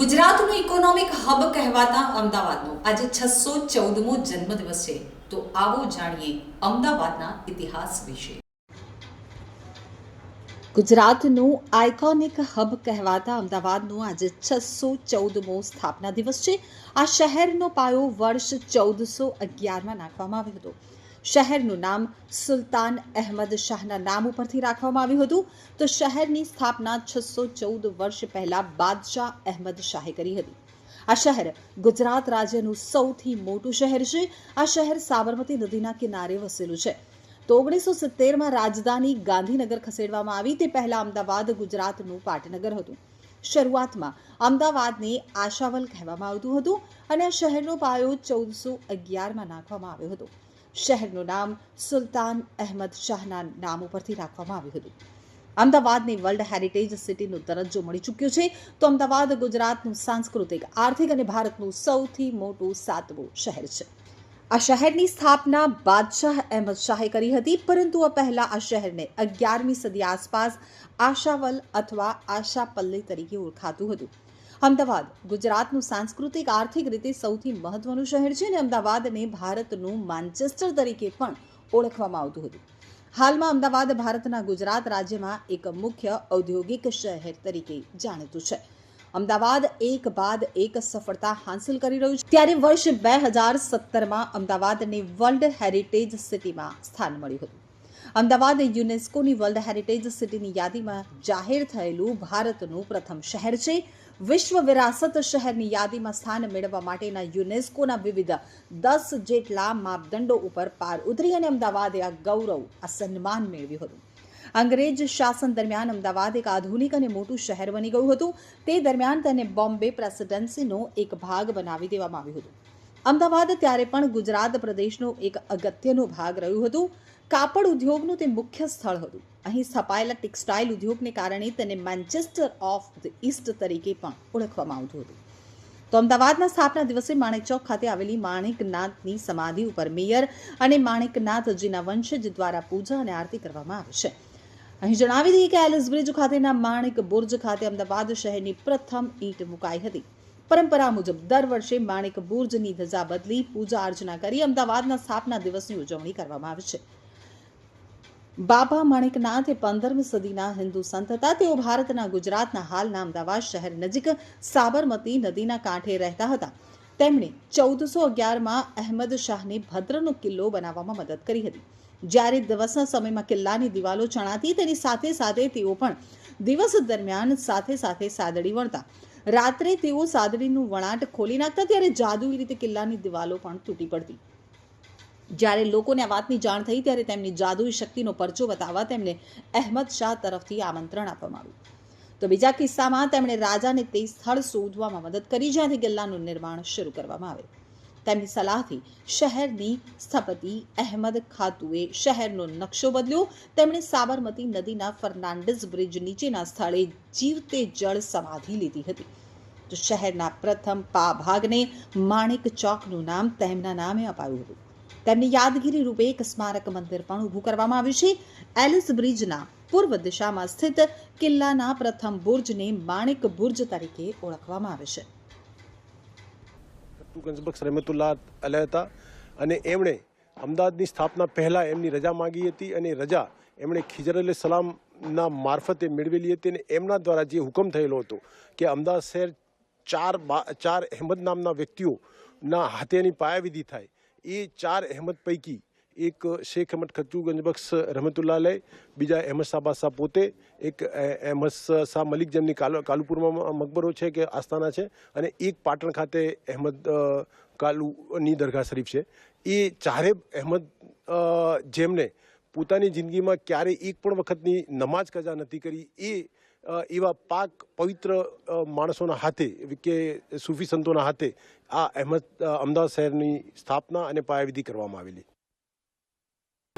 ગુજરાતનું economic hub કહેવાતા અમદાવાદનો. આજે છસો ચૌદમો જન્મદિવસ છે. તો આવો જાણીએ અમદાવાદના ઇતિહાસ વિશે. ગુજરાતનું આઇકોનિક હબ કહેવાતા અમદાવાદનું આજે છસો ચૌદમો સ્થાપના દિવસ છે. આ શહેરનો પાયો વર્ષ ચૌદસો અગિયારમાં નાખવામાં આવ્યો હતો. શહેરનું નામ સુલતાન અહેમદ શાહના નામ ઉપરથી રાખવામાં આવ્યું હતું. તો શહેરની સ્થાપના છસો ચૌદ વર્ષ પહેલાં બાદશાહ અહેમદ શાહે કરી હતી. આ શહેર ગુજરાત રાજ્યનું સૌથી મોટું શહેર છે. આ શહેર સાબરમતી નદીના કિનારે વસેલું છે. તો ઓગણીસો સિત્તેરમાં રાજધાની ગાંધીનગર ખસેડવામાં આવી. તે પહેલાં અમદાવાદ ગુજરાતનું પાટનગર હતું. શરૂઆતમાં અમદાવાદને આશાવલ કહેવામાં આવતું હતું અને આ શહેરનો પાયો ચૌદસો અગિયારમાં નાખવામાં આવ્યો હતો. શહેરનું નામ સુલતાન અહેમદ શાહના નામ ઉપરથી રાખવામાં આવ્યું હતું. અમદાવાદને વર્લ્ડ હેરિટેજ સિટીનો દરજ્જો મળી ચૂક્યો છે તો અમદાવાદ ગુજરાતનું સાંસ્કૃતિક, આર્થિક અને ભારતનું સૌથી મોટું સાતમું શહેર છે. આ શહેરની સ્થાપના બાદશાહ અહેમદ શાહે કરી હતી, પરંતુ આ પહેલા આ શહેરને અગિયારમી સદી આસપાસ આશાવલ અથવા આશાપલ્લી તરીકે ઓળખાતું હતું. અમદાવાદ ગુજરાતનું સાંસ્કૃતિક આર્થિક રીતે સૌથી મહત્વનું શહેર છે અને અમદાવાદને ભારતનું માન્ચેસ્ટર તરીકે પણ ઓળખવામાં આવતું હતું. હાલમાં અમદાવાદ ભારતના ગુજરાત રાજ્યમાં એક મુખ્ય ઔદ્યોગિક શહેર તરીકે જાણીતું છે. અમદાવાદ એક બાદ એક સફળતા હાંસલ કરી રહ્યું છે. ત્યારે વર્ષ બે હજાર સત્તરમાં અમદાવાદને વર્લ્ડ હેરિટેજ સિટીમાં સ્થાન મળ્યું હતું. અમદાવાદ યુનેસ્કોની વર્લ્ડ હેરિટેજ સિટીની યાદીમાં જાહેર થયેલું ભારતનું પ્રથમ શહેર છે. વિશ્વ વિરાસત શહેરની યાદીમાં સ્થાન મેળવવા માટેના યુનેસ્કોના વિવિધ દસ જેટલા માપદંડો ઉપર પાર ઉતરી અને અમદાવાદે આ ગૌરવ, આ સન્માન મેળવ્યું હતું. અંગ્રેજ શાસન દરમિયાન અમદાવાદ એક આધુનિક અને મોટું શહેર બની ગયું હતું. તે દરમિયાન તેને બોમ્બે પ્રેસિડેન્સીનો એક ભાગ બનાવી દેવામાં આવ્યું હતું. અમદાવાદ ત્યારે પણ ગુજરાત પ્રદેશનો એક અગત્યનો ભાગ રહ્યું હતું. કાપડ ઉદ્યોગનું તે મુખ્ય સ્થળ હતું. અહીં સ્થપાયેલા ટેક્સટાઇલ ઉદ્યોગને કારણે તેને મેન્ચેસ્ટર ઓફ ધ ઈસ્ટ તરીકે પણ ઓળખવામાં આવતું હતું. તો અમદાવાદના સ્થાપના દિવસે માણેક ચોક ખાતે આવેલી માણેકનાથની સમાધિ ઉપર મેયર અને માણેકનાથજીના વંશજ દ્વારા પૂજા અને આરતી કરવામાં આવે છે. અહીં જણાવી દઈએ કે એલિસ બ્રિજ ખાતેના માણેક બુર્જ ખાતે અમદાવાદ શહેરની પ્રથમ ઈંટ મુકાઈ હતી. પરંપરા મુજબ દર વર્ષે માણેક બુર્જની ધજા બદલી પૂજા અર્ચના કરી અમદાવાદના સ્થાપના દિવસની ઉજવણી કરવામાં આવે છે. બાબા માણેકનાથ એ પંદરમી સદીના હિન્દુ સંત હતા. તેઓ ભારતના ગુજરાતના હાલના અમદાવાદ શહેર નજીક સાબરમતી નદીના કાંઠે રહેતા હતા. તેમણે ચૌદસો અગિયારમાં અહેમદ શાહને ભદ્રનો કિલ્લો બનાવવામાં મદદ કરી હતી. જ્યારે દિવસના સમયમાં કિલ્લાની દિવાલો ચણાતી, તેની સાથે સાથે તેઓ પણ દિવસ દરમિયાન સાથે સાથે સાદડી વણતા. રાત્રે તેઓ સાદડીનું વણાટ ખોલી નાખતા, ત્યારે જાદુઈ રીતે કિલ્લાની દિવાલો પણ તૂટી પડતી. જ્યારે લોકોને આ વાતની જાણ થઈ, ત્યારે તેમની જાદુઈ શક્તિનો પરચો બતાવવા તેમને અહેમદ શાહ તરફથી આમંત્રણ આપવામાં આવ્યું. તો બીજા કિસ્સામાં તેમણે રાજાને તે સ્થળ શોધવામાં મદદ કરી, જ્યાંથી કિલ્લાનું નિર્માણ શરૂ કરવામાં આવે તેમની સલાહથી શહેરની સ્થપતિ અહેમદ ખાતુએ શહેરનો નકશો બદલ્યો. તેમણે સાબરમતી નદીના ફર્નાન્ડિસ બ્રિજ નીચેના સ્થળે જીવતે જળ સમાધિ લીધી હતી. તો શહેરના પ્રથમ પા ભાગને માણેક ચોકનું નામ તેમના નામે અપાયું હતું. તેમની યાદગીરી રૂપે એક સ્મારક મંદિર પણ ઊભું કરવામાં આવ્યું છે. એલિસ બ્રિજના પૂર્વ દિશામાં સ્થિત કિલ્લાના પ્રથમ બુર્જને માણેક બુર્જ તરીકે ઓળખવામાં આવે છે. ગંજબક્ષ હતા અને એમણે અમદાવાદની સ્થાપના પહેલાં એમની રજા માંગી હતી અને રજા એમણે ખિજર અલી સલામના મારફતે મેળવેલી હતી અને એમના દ્વારા જે હુકમ થયેલો હતો કે અમદાવાદ શહેર ચાર ચાર અહેમદ નામના વ્યક્તિઓના હાથેની પાયાવિધિ થાય એ ચાર અહેમદ પૈકી એક શેખ અહેમદ ખચ્ચુ ગંજબક્ષ રહમતુલ્લા અલહ બીજા અહેમદ શાહ બાદશાહ પોતે, એક અહેમદ શાહ મલિક જેમની કાલુ, કાલુપુરમાં મકબરો છે કે આસ્થાના છે, અને એક પાટણ ખાતે અહેમદ કાલુની દરગાહ શરીફ છે. એ ચારે અહેમદ જેમને પોતાની જિંદગીમાં ક્યારેય એક પણ વખતની નમાજ કજા નથી કરી, એ એવા પાક પવિત્ર માણસોના હાથે કે સૂફી સંતોના હાથે આ અહેમદ અમદાવાદ શહેરની સ્થાપના અને પાયાવિધિ કરવામાં આવેલી.